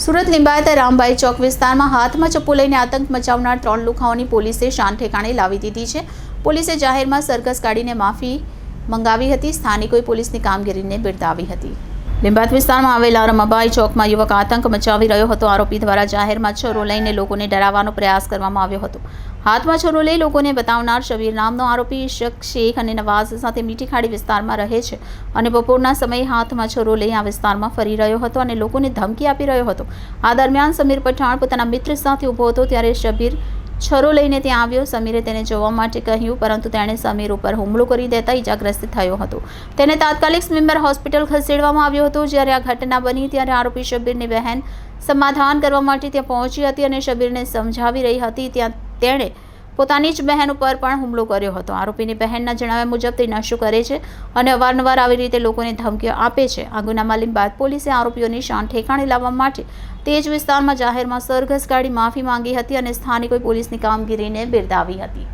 સુરત લિંબાયત રામભાઈ ચોક વિસ્તારમાં હાથમાં ચપ્પુ લઈને આતંક મચાવનાર ત્રણ લુખાઓની પોલીસે શાન ઠેકાણે લાવી દીધી છે. પોલીસે જાહેરમાં સરઘસ કાઢીને માફી મંગાવી હતી. સ્થાનિકોએ પોલીસની કામગીરીને બિરદાવી હતી. લિંબાયત વિસ્તારમાં આવેલા રમાબાઈ ચોકમાં યુવક આતંક મચાવી રહ્યો હતો. આરોપી દ્વારા જાહેરમાં છરો લઈને લોકોને ડરાવવાનો પ્રયાસ કરવામાં આવ્યો હતો. હાથમાં છરો લઈ લોકોને બતાવનાર શબીર નામનો આરોપી શક શેખ અને નવાઝ સાથે મીઠી ખાડી વિસ્તારમાં રહે છે અને બપોરના સમયે હાથમાં છરો લઈ આ વિસ્તારમાં ફરી રહ્યો હતો અને લોકોને ધમકી આપી રહ્યો હતો. આ દરમિયાન સમીર પઠાણ પોતાના મિત્ર સાથે ઊભો હતો ત્યારે શબીર છરો લઈને ત્યાં આવ્યો. સમીરે તેને જોવા માટે કહ્યું, પરંતુ તેણે સમીર ઉપર હુમલો કરી દેતા ઇજાગ્રસ્ત થયો હતો. તેને તાત્કાલિક સ્વિમ્બર હોસ્પિટલ ખસેડવામાં આવ્યો હતો. જ્યારે આ ઘટના બની ત્યારે આરોપી શબીરની બહેન સમાધાન કરવા માટે ત્યાં પહોંચી હતી અને શબીરને સમજાવી રહી હતી. ત્યાં તેણે પોતાની જ બહેન ઉપર પણ હુમલો કર્યો હતો. આરોપીની બહેનના જણાવ્યા મુજબ તે નશો કરે છે અને અવારનવાર આવી રીતે લોકોને ધમકીઓ આપે છે. આ ગુનામાં બાદ પોલીસે આરોપીઓની શાન ઠેકાણે લાવવા માટે તે જ વિસ્તારમાં જાહેરમાં સરઘસ કાઢી માફી માંગી હતી અને સ્થાનિકોએ પોલીસની કામગીરીને બિરદાવી હતી.